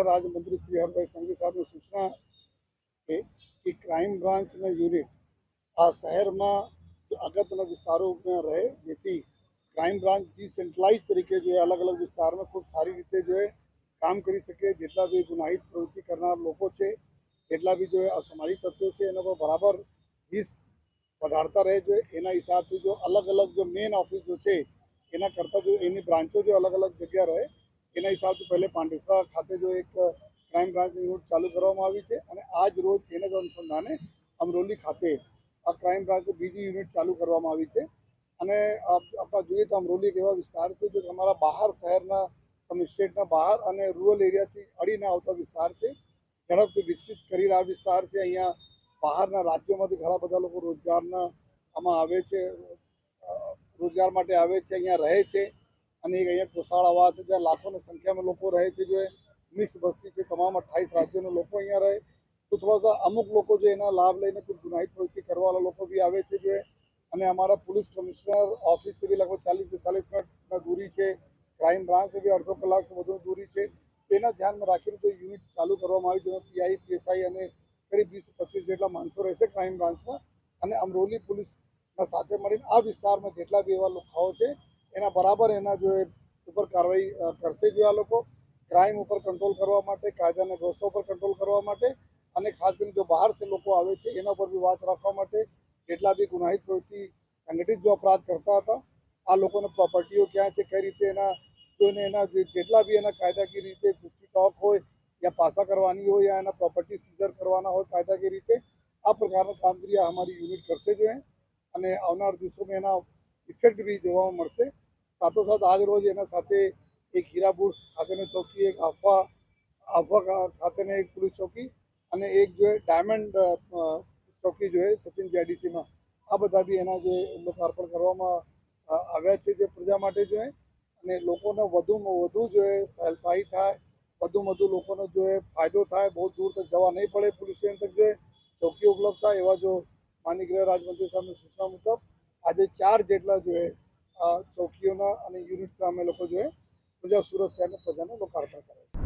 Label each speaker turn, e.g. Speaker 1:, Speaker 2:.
Speaker 1: હરભાઈ સંઘવી સાહેબની સૂચના છે કે ક્રાઇમ બ્રાન્ચના યુનિટ આ શહેરમાં અગત્યના વિસ્તારોમાં રહે, જેથી ક્રાઇમ બ્રાન્ચ ડિસેન્ટ્રલાઇઝ તરીકે જો અલગ અલગ વિસ્તારમાં ખૂબ સારી રીતે જો કામ કરી શકે, જેટલા બી ગુનાહિત પ્રવૃત્તિ કરનાર લોકો છે, જેટલા બી જો અસામાજિક તત્વો છે, એના પર બરાબર વીસ વધારતા રહે જો એના હિસાબથી જો અલગ અલગ જો મેન ઓફિસ જો છે, એના કરતાં જો એની બ્રાન્ચો જો અલગ અલગ જગ્યા રહે એના હિસાબથી પહેલે પાંડેસરા ખાતે જો એક ક્રાઇમ બ્રાન્ચ યુનિટ ચાલુ કરવામાં આવી છે અને આજ રોજ એના જ અનુસંધાને અમરોલી ખાતે આ ક્રાઇમ બ્રાન્ચ બીજી યુનિટ ચાલુ કરવામાં આવી છે. અને આપ- આપણા જોઈએ તો અમરોલી એક એવા વિસ્તાર છે જે તમારા બહાર શહેરના સ્ટેટના બહાર અને રૂરલ એરિયાથી અડીને આવતા વિસ્તાર છે. ઝડપથી વિકસિત કરી રહ્યા વિસ્તાર છે. અહીંયા બહારના રાજ્યોમાંથી ઘણા બધા લોકો રોજગારના આમાં આવે છે રોજગાર માટે આવે છે, અહીંયા રહે છે. અને એક અહીંયા કોસાળ આવા છે, જ્યાં લાખોની સંખ્યામાં લોકો રહે છે, જો મિક્સ વસ્તી છે, તમામ અઠ્ઠાવીસ રાજ્યોના લોકો અહીંયા રહે. તો થોડા અમુક લોકો જે એના લાભ લઈને કોઈ ગુનાહિત પ્રવૃત્તિ કરવાવાળા લોકો બી આવે છે, જો અને અમારા પોલીસ કમિશનર ઓફિસથી બી લગભગ ચાલીસ પિસ્તાલીસ મિનિટના દૂરી છે ક્રાઇમ બ્રાન્ચ બી અડધો કલાક વધુ દૂરી છે. તેના ધ્યાનમાં રાખીને કોઈ યુનિટ ચાલુ કરવામાં આવી, જેમાં પીઆઈ પીએસઆઈ અને કરીબ વીસ પચીસ જેટલા માણસો રહેશે ક્રાઇમ બ્રાન્ચના અને અમરોલી પોલીસના સાથે મળીને આ વિસ્તારમાં જેટલા બી એવા લોખાઓ છે એના બરાબર એના જો ઉપર કાર્યવાહી કરશે જો આ લોકો ક્રાઇમ ઉપર કંટ્રોલ કરવા માટે, કાયદાના વ્યવસ્થા ઉપર કંટ્રોલ કરવા માટે અને ખાસ કરીને જો બહાર સે લોકો આવે છે, એના પર બી વાચ રાખવા માટે જેટલા બી ગુનાહિત પ્રવૃત્તિ સંગઠિત જો અપરાધ કરતા હતા, આ લોકોને પ્રોપર્ટીઓ ક્યાં છે, કઈ રીતે એના જોઈને એના જેટલા બી એના કાયદાકીય રીતે ગુસ્સી ટોક હોય યા પાસા કરવાની હોય યા એના પ્રોપર્ટી સીઝર કરવાના હોય કાયદાકીય રીતે, આ પ્રકારની કામગીરી અમારી યુનિટ કરશે જોઈએ અને આવનાર દિવસોમાં એના ઇફેક્ટ બી જોવા મળશે. સાથોસાથ આજ રોજ એના સાથે એક હીરાપુર ખાતેની ચોકી, એક આફવા આફવા ખાતેની એક પોલીસ ચોકી અને એક જો ડાયમંડ ચોકી જોઈએ સચિન જીઆઈડીસીમાં આ બધા બી એના જે લોકાર્પણ કરવામાં આવ્યા છે જે પ્રજા માટે જોઈએ અને લોકોને વધુમાં વધુ જો એ સહેલતાઈ થાય, વધુમાં વધુ લોકોને જો એ ફાયદો થાય, બહુ દૂર તક જવા નહીં પડે પોલીસ સ્ટેશન તક જોઈએ ચોકી ઉપલબ્ધ થાય એવા જો માનની ગૃહ રાજમંત્રી સાહેબની સૂચના મુજબ આજે ચાર જેટલા જોઈએ ચોકીઓના અને યુનિટ અમે લોકો જોઈએ પ્રજા સુરત શહેરના પ્રજાને લોકાર્પણ કરે છે.